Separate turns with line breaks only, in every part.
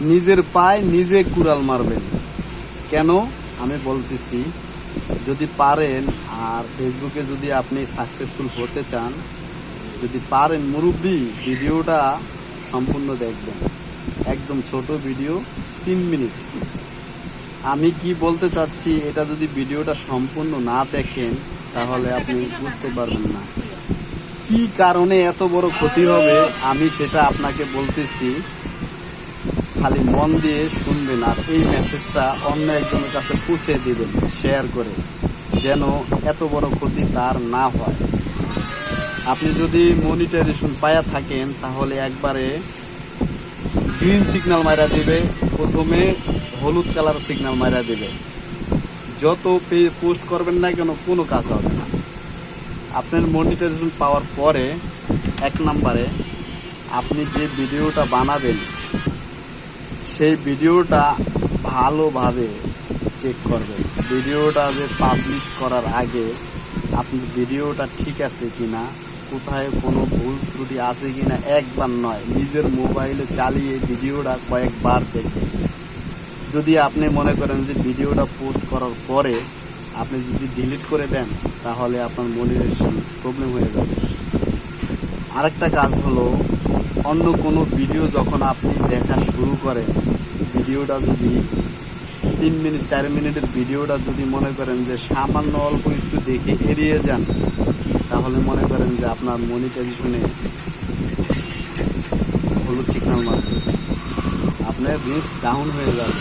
নিজের পায়ে নিজে কুড়াল মারবেন। কেন? আমি বলতেছি, যদি পারেন, আর ফেসবুকে যদি আপনি সাকসেসফুল হতে চান, যদি পারেন, মুরব্বী, ভিডিওটা সম্পূর্ণ দেখবেন। একদম ছোট ভিডিও, তিন মিনিট। আমি কি বলতে চাচ্ছি, এটা যদি ভিডিওটা সম্পূর্ণ না দেখেন, তাহলে আপনি বুঝতে পারবেন না। কি কারণে এত বড় ক্ষতি হবে, আমি সেটা আপনাকে বলতেছি। খালি মন দিয়ে শুনবেন আর এই মেসেজটা অন্য একজনের কাছে পৌঁছে দিবেন শেয়ার করে, যেন এত বড় ক্ষতি তার না হয়। আপনি যদি মনিটাইজেশন পায়া থাকেন, তাহলে একবারে গ্রিন সিগন্যাল মারা দিবে, প্রথমে হলুদ কালার সিগন্যাল মারা দিবে। যত পে পোস্ট করবেন না কেন, কোনো কাজ হবে না। আপনার মনিটাইজেশন পাওয়ার পরে এক নম্বরে আপনি যে ভিডিওটা বানাবেন সেই ভিডিওটা ভালোভাবে চেক করবেন। ভিডিওটা যে পাবলিশ করার আগে আপনি ভিডিওটা ঠিক আছে কি না কোথায় কোনো ভুল ত্রুটি আছে কি না একবার নয়, নিজের মোবাইলে চালিয়ে ভিডিওটা কয়েকবার দেখবেন। যদি আপনি মনে করেন যে ভিডিওটা পোস্ট করার পরে আপনি যদি ডিলিট করে দেন, তাহলে আপনার মনিটাইজেশন প্রবলেম হয়ে যাবে। আরেকটা কাজ হলো অন্য কোনো ভিডিও যখন আপনি দেখা শুরু করেন ভিডিওটা যদি তিন মিনিট, চার মিনিটের ভিডিওটা যদি মনে করেন যে সামান্য অল্প একটু দেখে এড়িয়ে যান, তাহলে মনে করেন যে আপনার মনিটাইজেশনে হলুদ সিগন্যাল মারবে আপনার রিস্ক ডাউন হয়ে যাবে।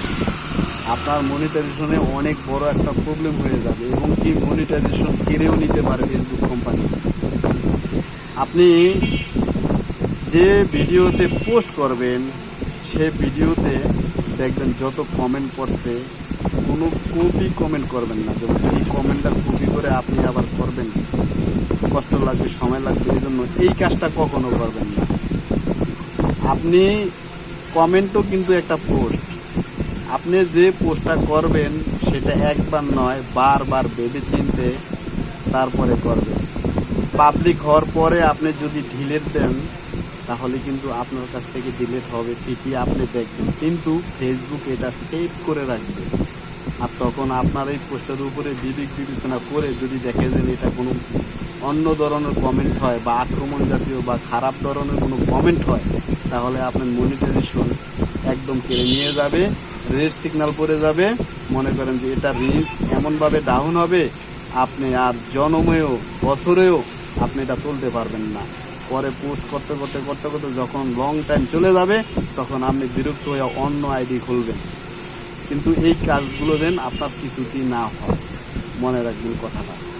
আপনার মনিটাইজেশনে অনেক বড় একটা প্রবলেম হয়ে যাবে এবং কি মনিটাইজেশন কেড়েও নিতে পারে ফেসবুক কোম্পানি আপনি যে ভিডিওতে পোস্ট করবেন, সে ভিডিওতে দেখবেন যত কমেন্ট করছে কোনো কপি কমেন্ট করবেন না। যেমন এই কমেন্টটা কপি করে আপনি আবার করবেন, কষ্ট লাগবে, সময় লাগবে এই জন্য এই কাজটা কখনো করবেন না। আপনি কমেন্টও কিন্তু একটা পোস্ট আপনি যে পোস্টটা করবেন, সেটা একবার নয়, বারবার ভেবে চিনতে তারপরে করবেন। পাবলিক হওয়ার পরে আপনি যদি ডিলেট দেন তাহলে কিন্তু আপনার কাছ থেকে ডিলেট হবে, ঠিকই আপনি দেখবেন। কিন্তু ফেসবুক এটা সেভ করে রাখবে। আর তখন আপনার এই পোস্টের উপরে বিবেক বিবেচনা করে যদি দেখে যে এটা কোনো অন্য ধরনের কমেন্ট হয় বা আক্রমণ জাতীয় বা খারাপ ধরনের কোনো কমেন্ট হয়, তাহলে আপনার মনিটাইজেশন একদম কেড়ে নিয়ে যাবে রেড সিগন্যাল পড়ে যাবে। মনে করেন যে এটা রিলস এমনভাবে ডাউন হবে, আপনি আর জনমেও বছরেও আপনি এটা তুলতে পারবেন না। পরে পোস্ট করতে করতে করতে করতে যখন লং টাইম চলে যাবে, তখন আপনি বিরক্ত হয়ে অন্য আইডি খুলবেন। কিন্তু এই কাজগুলো যেন আপনার কিছুতেই না হয়। মনে রাখবেন কথাটা।